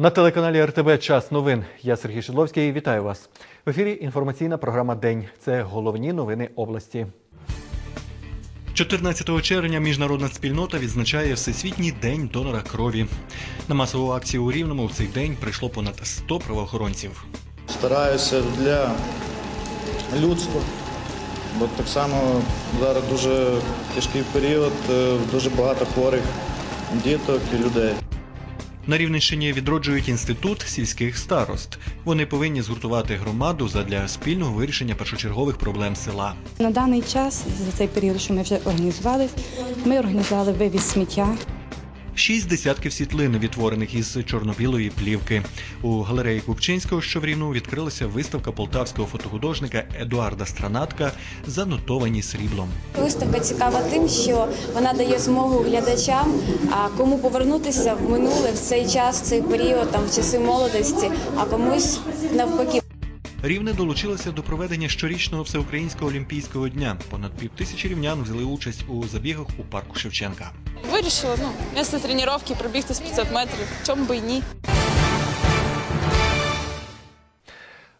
На телеканалі РТБ Час новин. Я Сергій Шидловський. Вітаю вас. В ефірі інформаційна програма День. Це головні новини області. 14 червня міжнародна спільнота відзначає Всесвітній день донора крові. На масову акцію у Рівному в цей день прийшло понад 100 правоохоронців. Стараюся для людства, бо так само зараз дуже тяжкий період, е, дуже багато хворих діток і людей. На Рівненщині відроджують інститут сільських старост. Вони повинні згуртувати громаду задля спільного вирішення першочергових проблем села. На даний час, за цей період, що ми вже організувалися, ми організували вивіз сміття. Шість десятків світлин, відтворених із чорно-білої плівки. У галереї Купчинського, що відкрилася виставка полтавського фотохудожника Едуарда Странатка «Занотовані сріблом. Виставка цікава тим, що вона дає змогу глядачам, кому повернутися в минуле в цей час, в цей період, там в часи молодості, а комусь навпаки Рівне долучилося до проведення щорічного всеукраїнського олімпійського дня. Понад півтисячі рівнян взяли участь у забігах у парку Шевченка. Вирішила, ну, після тренування пробігти з 500 метрів. Чому би і ні?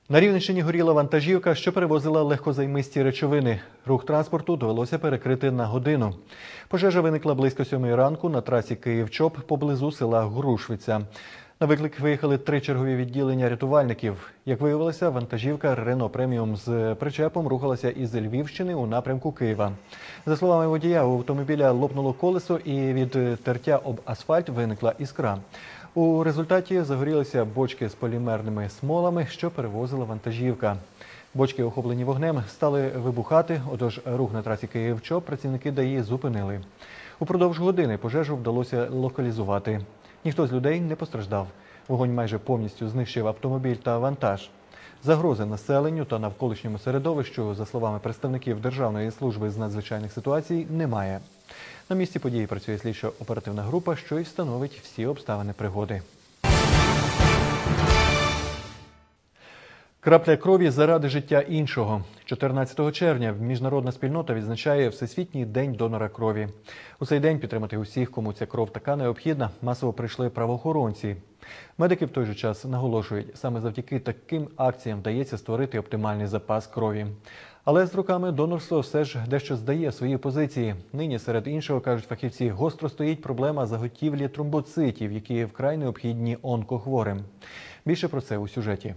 На Рівненщині горіла вантажівка, що перевозила легкозаймисті речовини. Рух транспорту довелося перекрити на годину. Пожежа виникла близько сьомої ранку на трасі Київ-Чоп поблизу села Грушвиця. На виклик виїхали три чергові відділення рятувальників. Як виявилося, вантажівка Рено Преміум з причепом рухалася із Львівщини у напрямку Києва. За словами водія, у автомобіля лопнуло колесо і від тертя об асфальт виникла іскра. У результаті загорілися бочки з полімерними смолами, що перевозила вантажівка. Бочки, охоплені вогнем, стали вибухати, отож рух на трасі Київ-Чоп працівники ДАІ зупинили. Упродовж години пожежу вдалося локалізувати. Ніхто з людей не постраждав. Вогонь майже повністю знищив автомобіль та вантаж. Загрози населенню та навколишньому середовищу, за словами представників Державної служби з надзвичайних ситуацій, немає. На місці події працює слідчо-оперативна група, що й встановить всі обставини пригоди. Крапля крові заради життя іншого. 14 червня міжнародна спільнота відзначає Всесвітній день донора крові. У цей день підтримати усіх, кому ця кров така необхідна, масово прийшли правоохоронці. Медики в той же час наголошують, саме завдяки таким акціям вдається створити оптимальний запас крові. Але з роками донорство все ж дещо здає свої позиції. Нині, серед іншого, кажуть фахівці, гостро стоїть проблема заготівлі тромбоцитів, які вкрай необхідні онкохворим. Більше про це у сюжеті.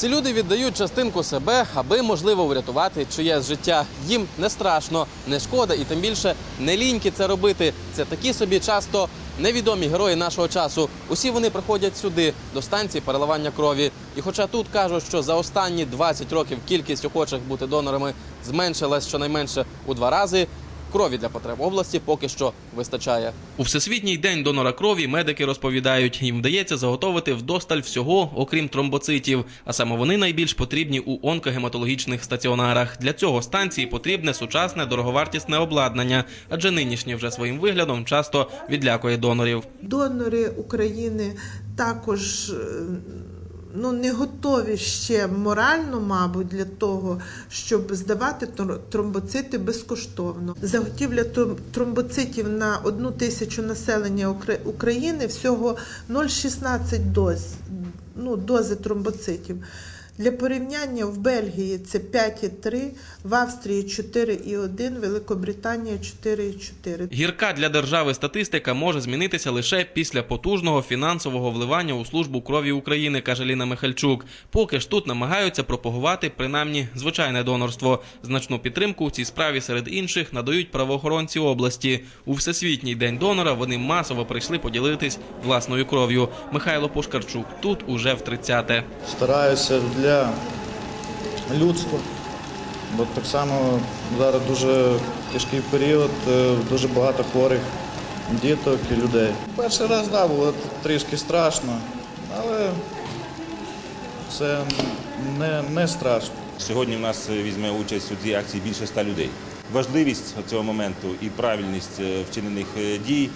Ці люди віддають частинку себе, аби можливо врятувати чиєсь життя. Їм не страшно, не шкода і тим більше не ліньки це робити. Це такі собі часто невідомі герої нашого часу. Усі вони приходять сюди до станції переливання крові. І хоча тут кажуть, що за останні 20 років кількість охочих бути донорами зменшилась щонайменше у два рази. Крові для потреб області поки що вистачає. У всесвітній день донора крові медики розповідають, їм вдається заготовити вдосталь всього, окрім тромбоцитів. А саме вони найбільш потрібні у онкогематологічних стаціонарах. Для цього станції потрібне сучасне дороговартісне обладнання, адже нинішнє вже своїм виглядом часто відлякує донорів. Донори України також е, ну, не готові ще морально, мабуть, для того, щоб здавати тромбоцити безкоштовно. Заготівля тром- тромбоцитів на одну тисячу населення Укра- України всього 0,16 доз, ну, дози тромбоцитів. Для порівняння в Бельгії це 5,3, в Австрії 4,1, Великобританія 4,4. Гірка для держави статистика може змінитися лише після потужного фінансового вливання у службу крові України, каже Ліна Михальчук. Поки ж тут намагаються пропагувати принаймні звичайне донорство. Значну підтримку у цій справі серед інших надають правоохоронці області. У всесвітній день донора вони масово прийшли поділитись власною кров'ю. Михайло Пушкарчук тут уже в 30-те. Стараюся для людства, бо так само зараз дуже тяжкий період, е, дуже багато хворих діток і людей. Перший раз да, було трішки страшно, але це не, не страшно. Сьогодні в нас е, візьме участь у цій акції більше ста людей. Важливість цього моменту і правильність е, вчинених дій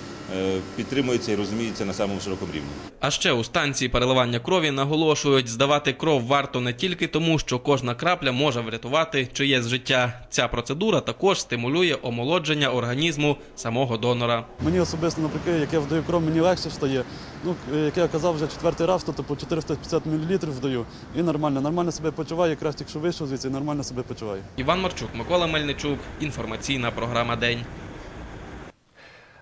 підтримується і розуміється на самому широкому рівні. А ще у станції переливання крові наголошують, здавати кров варто не тільки тому, що кожна крапля може врятувати чиєсь життя. Ця процедура також стимулює омолодження організму самого донора. Мені особисто, наприклад, як я вдаю кров, мені легше стає. Ну, як я казав, вже четвертий раз, то по 450 мл вдаю. І нормально, нормально себе почуваю, якраз тільки що вийшов звідси, нормально себе почуваю. Іван Марчук, Микола Мельничук. Інформаційна програма День.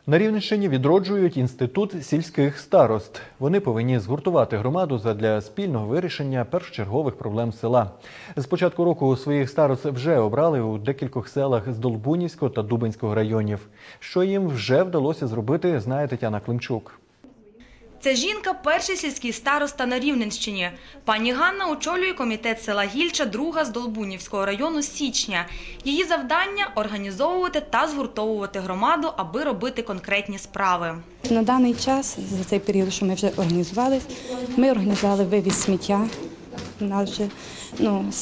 На Рівненщині відроджують інститут сільських старост. Вони повинні згуртувати громаду задля спільного вирішення першочергових проблем села. З початку року своїх старост вже обрали у декількох селах з Долбунівського та Дубинського районів. Що їм вже вдалося зробити, знає Тетяна Климчук. Це жінка – перший сільський староста на Рівненщині. Пані Ганна очолює комітет села Гільча, друга з Долбунівського району січня. Її завдання – організовувати та згуртовувати громаду, аби робити конкретні справи. На даний час, за цей період, що ми вже організувалися, ми організували вивіз сміття. Нас вже, ну,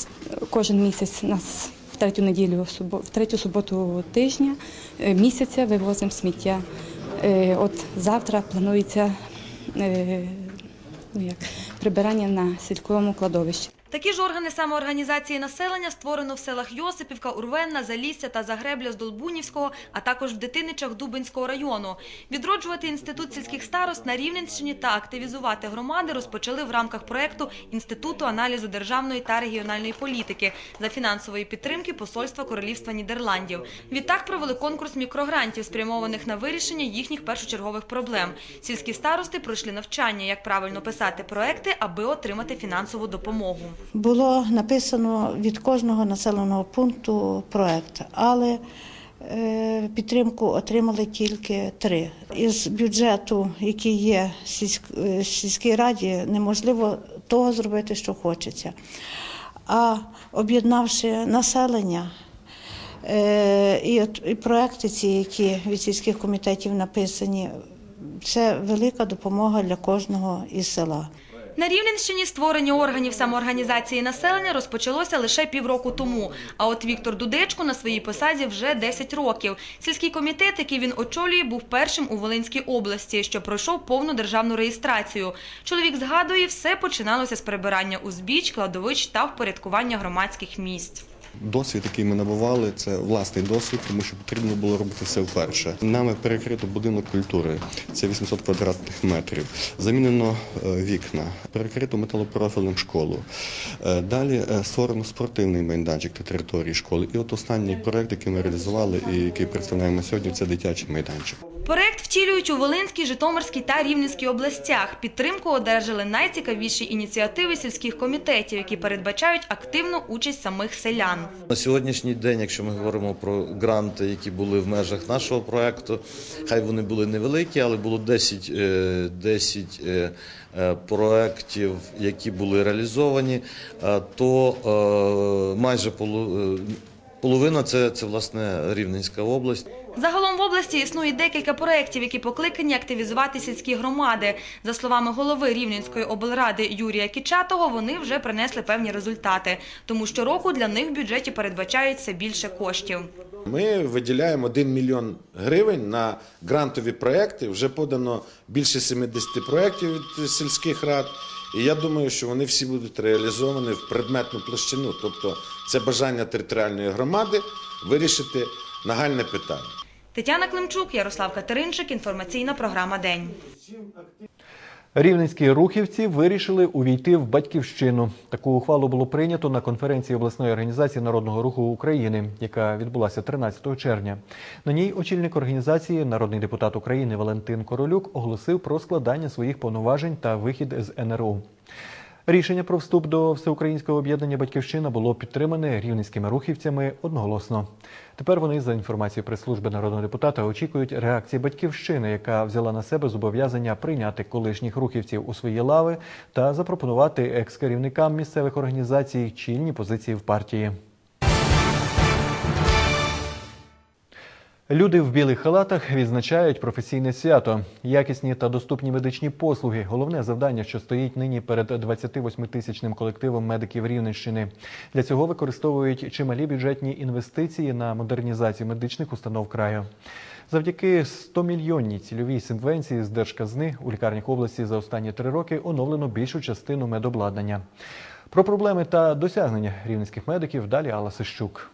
кожен місяць нас в третю неділю, в третю суботу тижня е, місяця вивозимо сміття. Е, От завтра планується ну, як, прибирання на сільському кладовищі. Такі ж органи самоорганізації населення створено в селах Йосипівка, Урвенна, Залісся та Загребля з Долбунівського, а також в Дитиничах Дубинського району. Відроджувати інститут сільських старост на Рівненщині та активізувати громади розпочали в рамках проекту Інституту аналізу державної та регіональної політики за фінансової підтримки Посольства Королівства Нідерландів. Відтак провели конкурс мікрогрантів, спрямованих на вирішення їхніх першочергових проблем. Сільські старости пройшли навчання, як правильно писати проекти, аби отримати фінансову допомогу. Було написано від кожного населеного пункту проект, але е, підтримку отримали тільки три. Із бюджету, який є в е, сільській раді, неможливо того зробити, що хочеться. А об'єднавши населення, е, і, і проекти ці, які від сільських комітетів написані, це велика допомога для кожного із села. На Рівненщині створення органів самоорганізації населення розпочалося лише півроку тому. А от Віктор Дудечко на своїй посаді вже 10 років. Сільський комітет, який він очолює, був першим у Волинській області, що пройшов повну державну реєстрацію. Чоловік згадує, все починалося з прибирання узбіч, кладовищ та впорядкування громадських місць. Досвід, який ми набували, це власний досвід, тому що потрібно було робити все вперше. Нами перекрито будинок культури, це 800 квадратних метрів. Замінено е, вікна, перекрито металопрофільним школу. Е, Далі е, створено спортивний майданчик на території школи. І от останній проект, який ми реалізували і який представляємо сьогодні, це дитячий майданчик. Проект втілюють у Волинській, Житомирській та Рівненській областях. Підтримку одержали найцікавіші ініціативи сільських комітетів, які передбачають активну участь самих селян. На сьогоднішній день, якщо ми говоримо про гранти, які були в межах нашого проекту, хай вони були невеликі, але було 10, е, 10 е, е, проєктів, які були реалізовані, е, то е, майже е, половина це, це власне Рівненська область. Загалом в області існує декілька проєктів, які покликані активізувати сільські громади. За словами голови Рівненської облради Юрія Кічатого, вони вже принесли певні результати. Тому щороку для них в бюджеті передбачається більше коштів. Ми виділяємо 1 мільйон гривень на грантові проекти. Вже подано більше 70 проєктів від сільських рад. І я думаю, що вони всі будуть реалізовані в предметну площину. Тобто це бажання територіальної громади вирішити нагальне питання. Тетяна Климчук, Ярослав Катеринчик, інформаційна програма День. Рівненські рухівці вирішили увійти в батьківщину. Таку ухвалу було прийнято на конференції обласної організації народного руху України, яка відбулася 13 червня. На ній очільник організації, народний депутат України Валентин Королюк, оголосив про складання своїх повноважень та вихід з НРУ. Рішення про вступ до всеукраїнського об'єднання Батьківщина було підтримане рівненськими рухівцями одноголосно. Тепер вони, за інформацією прес-служби народного депутата, очікують реакції батьківщини, яка взяла на себе зобов'язання прийняти колишніх рухівців у свої лави та запропонувати екс-керівникам місцевих організацій чільні позиції в партії. Люди в білих халатах відзначають професійне свято. Якісні та доступні медичні послуги головне завдання, що стоїть нині перед 28-тисячним колективом медиків Рівненщини. Для цього використовують чималі бюджетні інвестиції на модернізацію медичних установ краю. Завдяки 100-мільйонній цільовій субвенції з держказни у лікарнях області за останні три роки оновлено більшу частину медобладнання. Про проблеми та досягнення рівненських медиків далі Алла Сищук.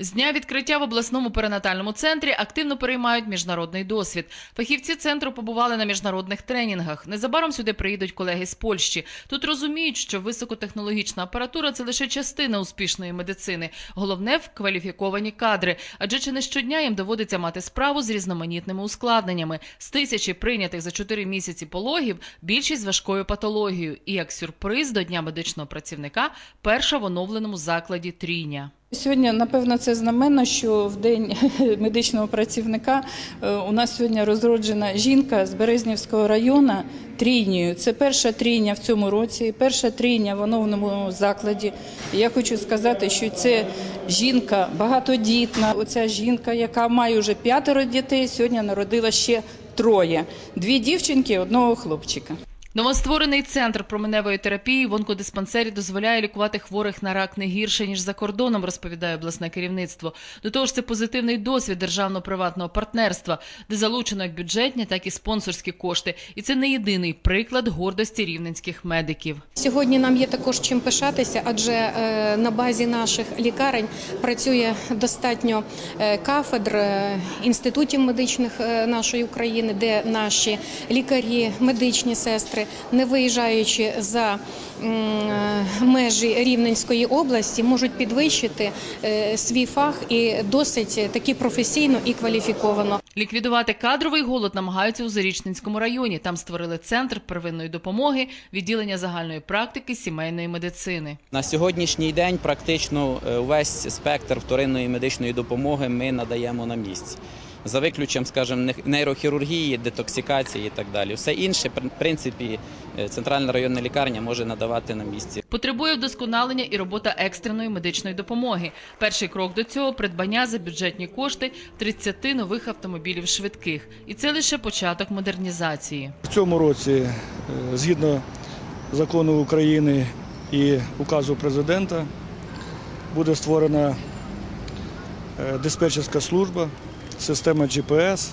З дня відкриття в обласному перинатальному центрі активно переймають міжнародний досвід. Фахівці центру побували на міжнародних тренінгах. Незабаром сюди приїдуть колеги з Польщі. Тут розуміють, що високотехнологічна апаратура це лише частина успішної медицини. Головне кваліфіковані кадри. Адже чи не щодня їм доводиться мати справу з різноманітними ускладненнями. З тисячі прийнятих за 4 місяці пологів більшість з важкою патологією. І як сюрприз до дня медичного працівника перша в оновленому закладі трійня. Сьогодні, напевно, це знаменно, що в день медичного працівника е, у нас сьогодні розроджена жінка з Березнівського району трійнею. Це перша трійня в цьому році, перша трійня в оновленому закладі. Я хочу сказати, що це жінка багатодітна. Оця жінка, яка має вже п'ятеро дітей, сьогодні народила ще троє: дві дівчинки, одного хлопчика. Новостворений центр променевої терапії в онкодиспансері дозволяє лікувати хворих на рак не гірше ніж за кордоном, розповідає обласне керівництво. До того ж, це позитивний досвід державно-приватного партнерства, де залучено як бюджетні, так і спонсорські кошти. І це не єдиний приклад гордості рівненських медиків. Сьогодні нам є також чим пишатися, адже е, на базі наших лікарень працює достатньо е, кафедр е, інститутів медичних нашої України, де наші лікарі, медичні сестри, не виїжджаючи за е, межі Рівненської області, можуть підвищити е, свій фах і досить таки професійно і кваліфіковано. Ліквідувати кадровий голод намагаються у Зарічненському районі. Там створили центр первинної допомоги, відділення загальної практики, сімейної медицини. На сьогоднішній день практично е, увесь спектр вторинної медичної допомоги ми надаємо на місці. За виключенням, скажімо, нейрохірургії, детоксикації і так далі. Все інше, в принципі, е, центральна районна лікарня може надавати на місці. Потребує вдосконалення і робота екстреної медичної допомоги. Перший крок до цього придбання за бюджетні кошти 30 нових автомобілів швидких. І це лише початок модернізації. В цьому році, е, згідно закону України і указу президента, буде створена е, диспетчерська служба, система GPS.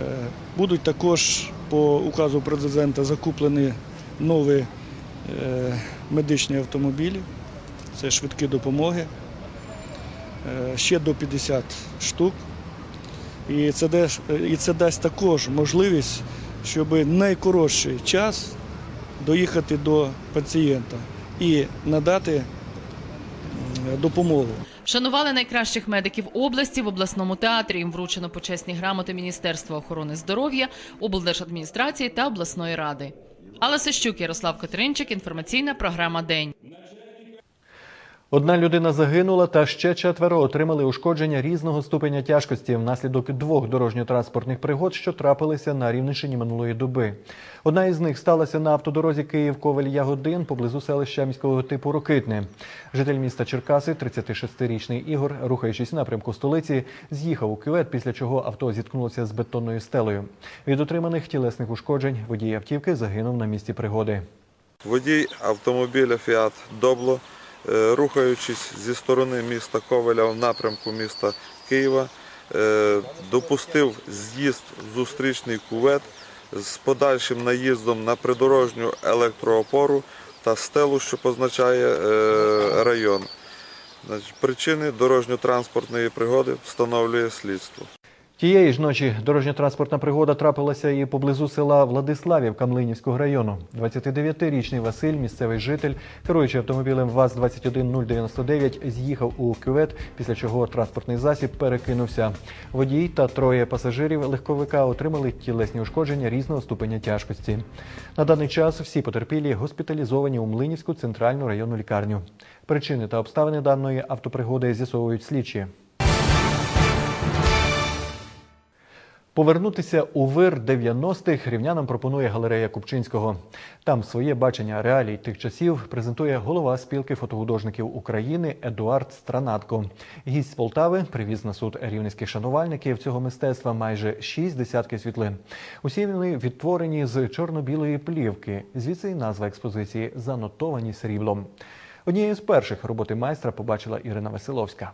Е, Будуть також по указу президента закуплені нові е, медичні автомобілі, це швидкі допомоги, е, ще до 50 штук. І це, і це дасть також можливість, щоб найкоротший час доїхати до пацієнта і надати допомогу. Шанували найкращих медиків області в обласному театрі. Їм вручено почесні грамоти Міністерства охорони здоров'я, облдержадміністрації та обласної ради. Алла Сищук, Ярослав Катеринчик, інформаційна програма День. Одна людина загинула, та ще четверо отримали ушкодження різного ступеня тяжкості внаслідок двох дорожньо-транспортних пригод, що трапилися на Рівненщині минулої доби. Одна із них сталася на автодорозі Київ-Ковель-Ягодин поблизу селища міського типу Рокитне. Житель міста Черкаси, 36-річний Ігор, рухаючись напрямку столиці, з'їхав у кювет, після чого авто зіткнулося з бетонною стелею. Від отриманих тілесних ушкоджень водій автівки загинув на місці пригоди. Водій автомобіля Фіат Добло, рухаючись зі сторони міста Ковеля в напрямку міста Києва, е, допустив з'їзд в зустрічний кувет з подальшим наїздом на придорожню електроопору та стелу, що позначає е, район. Причини дорожньо-транспортної пригоди встановлює слідство. Тієї ж ночі дорожньо-транспортна пригода трапилася і поблизу села Владиславівка Млинівського району. 29-річний Василь, місцевий житель, керуючи автомобілем ВАЗ-21099, з'їхав у кювет, після чого транспортний засіб перекинувся. Водій та троє пасажирів легковика отримали тілесні ушкодження різного ступеня тяжкості. На даний час всі потерпілі госпіталізовані у Млинівську центральну районну лікарню. Причини та обставини даної автопригоди з'ясовують слідчі. Повернутися у вир 90-х рівнянам пропонує галерея Купчинського. Там своє бачення реалій тих часів презентує голова спілки фотохудожників України Едуард Странатко. Гість з Полтави привіз на суд рівненських шанувальників цього мистецтва майже шість десятків світлин. Усі вони відтворені з чорно-білої плівки. Звідси й назва експозиції занотовані сріблом. Однією з перших роботи майстра побачила Ірина Василовська.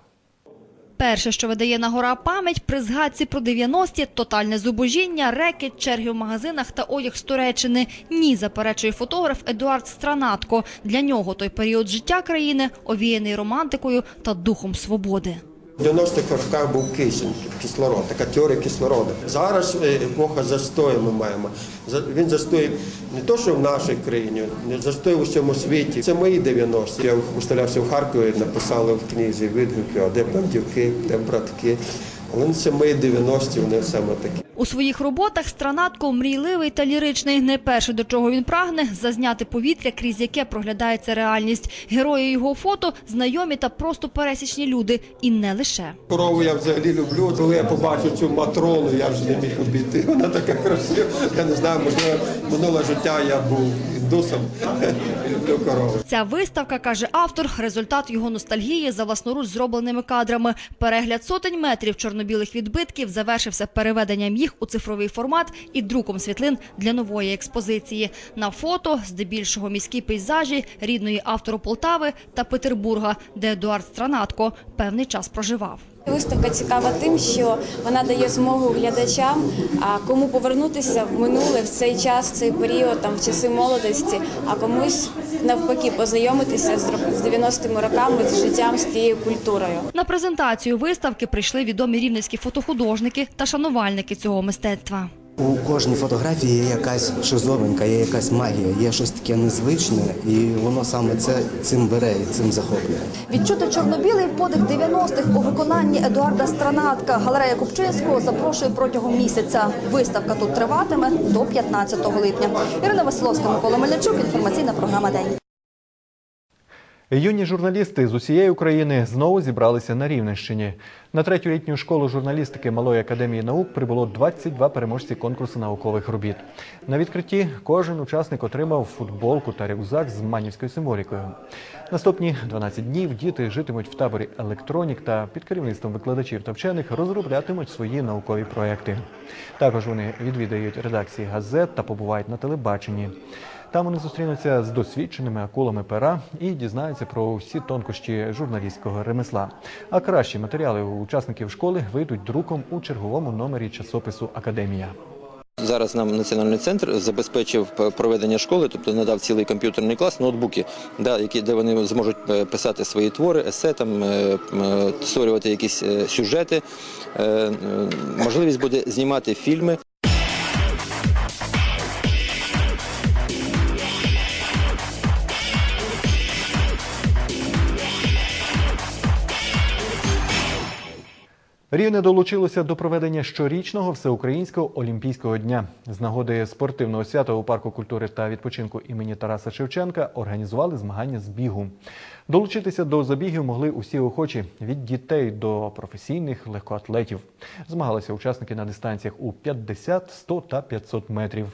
Перше, що видає на гора пам'ять, при згадці про 90-ті, тотальне зубожіння, рекет, черги в магазинах та одяг з Туреччини. Ні, заперечує фотограф Едуард Странатко. Для нього той період життя країни овіяний романтикою та духом свободи. В 90-х роках був кисень, кислород, така теорія кислороду. Зараз е, епоха застою ми маємо. Він застоїв не то, що в нашій країні, не застой в усьому світі. Це мої 90-ті. Я виставлявся в Харкові, написали в книзі відгуки, а де бандюки, де братки. Мої 90-ті, вони саме такі. У своїх роботах Странатко мрійливий та ліричний. Не перше, до чого він прагне – зазняти повітря, крізь яке проглядається реальність. Герої його фото – знайомі та просто пересічні люди. І не лише. Корову я взагалі люблю. Коли я побачив цю матрону, я вже не міг обійти. Вона така красива. Я не знаю, можливо, минуле життя я був індусом. Люблю корову. Ця виставка, каже автор, результат його ностальгії за власноруч зробленими кадрами. Перегляд сотень метрів чорно-білих відбитків завершився переведенням їх у цифровий формат і друком світлин для нової експозиції. На фото здебільшого міські пейзажі рідної автору Полтави та Петербурга, де Едуард Странатко певний час проживав. Виставка цікава тим, що вона дає змогу глядачам, кому повернутися в минуле в цей час, в цей період, там в часи молодості, а комусь навпаки познайомитися з 90-ми роками з життям з тією культурою. На презентацію виставки прийшли відомі рівненські фотохудожники та шанувальники цього мистецтва. У кожній фотографії є якась шизовинка, є якась магія, є щось таке незвичне, і воно саме це цим бере і цим захоплює. Відчути чорно-білий подих 90-х у виконанні Едуарда Странатка галерея Купчинського запрошує протягом місяця. Виставка тут триватиме до 15 липня. Ірина Василовська, Микола Мельничук. Інформаційна програма День. Юні журналісти з усієї України знову зібралися на Рівненщині. На третю літню школу журналістики Малої академії наук прибуло 22 переможці конкурсу наукових робіт. На відкритті кожен учасник отримав футболку та рюкзак з манівською символікою. Наступні 12 днів діти житимуть в таборі електронік та під керівництвом викладачів та вчених розроблятимуть свої наукові проекти. Також вони відвідають редакції газет та побувають на телебаченні. Там вони зустрінуться з досвідченими акулами пера і дізнаються про всі тонкощі журналістського ремесла. А кращі матеріали учасників школи вийдуть друком у черговому номері часопису Академія. Зараз нам національний центр забезпечив проведення школи, тобто надав цілий комп'ютерний клас, ноутбуки, де вони зможуть е, писати свої твори, есе, там, е, е, створювати якісь сюжети. Можливість буде знімати фільми. Рівне долучилося до проведення щорічного всеукраїнського олімпійського дня. З нагоди спортивного свята у парку культури та відпочинку імені Тараса Шевченка організували змагання з бігу. Долучитися до забігів могли усі охочі від дітей до професійних легкоатлетів. Змагалися учасники на дистанціях у 50, 100 та 500 метрів.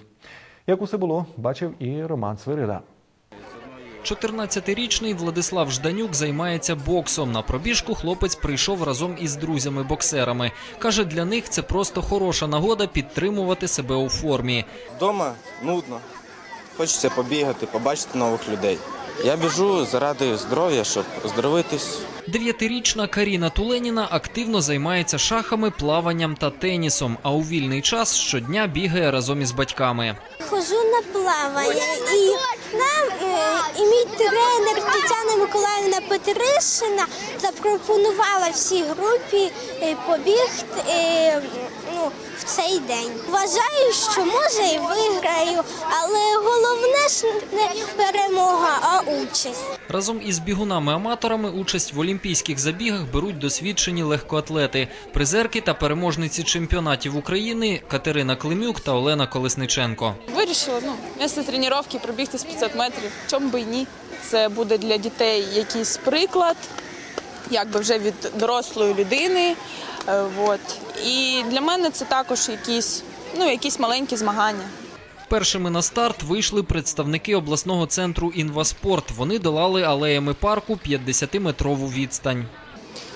Як усе було, бачив і Роман Свирида. 14-річний Владислав Жданюк займається боксом. На пробіжку хлопець прийшов разом із друзями-боксерами. Каже, для них це просто хороша нагода підтримувати себе у формі. Дома нудно. Хочеться побігати, побачити нових людей. Я біжу заради здоров'я, щоб оздоровитись. Дев'ятирічна Каріна Туленіна активно займається шахами, плаванням та тенісом, а у вільний час щодня бігає разом із батьками. Хожу на плавання і нам е, і мій тренер Тетяна Миколаївна Петришина запропонувала всій групі е, побігти е, ну, в цей день. Вважаю, що може і виграю, але головне ж не перемога, а участь. Разом із бігунами-аматорами участь в олімпійських забігах беруть досвідчені легкоатлети, призерки та переможниці чемпіонатів України Катерина Климюк та Олена Колесниченко. Вирішила ну, після тренування пробігти з 500 метрів. Чому би і ні? Це буде для дітей якийсь приклад, якби вже від дорослої людини. Е, от. І для мене це також якісь, ну, якісь маленькі змагання. Першими на старт вийшли представники обласного центру «Інваспорт». Вони долали алеями парку 50-метрову відстань.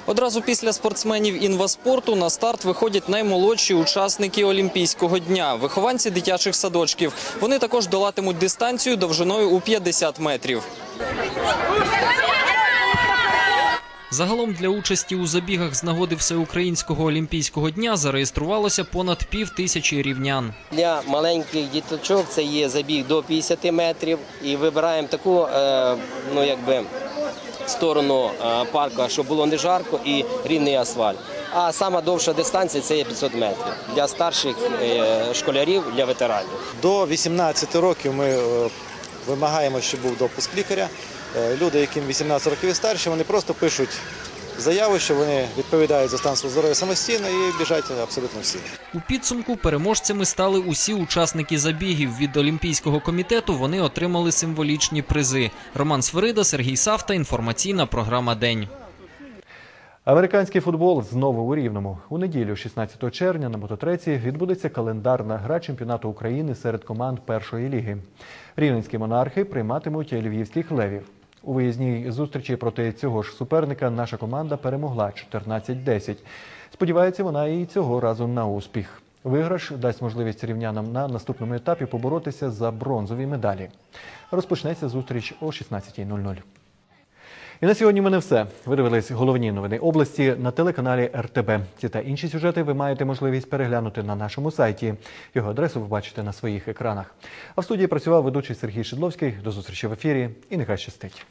Одразу після спортсменів інваспорту на старт виходять наймолодші учасники Олімпійського дня – вихованці дитячих садочків. Вони також долатимуть дистанцію довжиною у 50 метрів. Загалом для участі у забігах з нагоди Всеукраїнського олімпійського дня зареєструвалося понад пів тисячі рівнян. Для маленьких діточок це є забіг до 50 метрів і вибираємо таку е, ну, якби, сторону е, парку, щоб було не жарко і рівний асфальт. А сама довша дистанція це є 500 метрів для старших е, школярів, для ветеранів. До 18 років ми вимагаємо, щоб був допуск лікаря. Е, Люди, яким 18 років і старші, вони просто пишуть заяву, що вони відповідають за стан свого здоров'я самостійно і біжать абсолютно всі. У підсумку переможцями стали усі учасники забігів. Від Олімпійського комітету вони отримали символічні призи. Роман Сверида, Сергій Савта. Інформаційна програма День. Американський футбол знову у Рівному. У неділю, 16 червня, на мототреці відбудеться календарна гра чемпіонату України серед команд першої ліги. Рівненські монархи прийматимуть львівських левів. У виїзній зустрічі проти цього ж суперника наша команда перемогла 14-10. Сподівається, вона і цього разу на успіх. Виграш дасть можливість рівнянам на наступному етапі поборотися за бронзові медалі. Розпочнеться зустріч о 16.00. І на сьогодні в мене все. Ви дивились головні новини області на телеканалі РТБ. Ці та інші сюжети ви маєте можливість переглянути на нашому сайті. Його адресу ви бачите на своїх екранах. А в студії працював ведучий Сергій Шидловський. До зустрічі в ефірі і нехай щастить.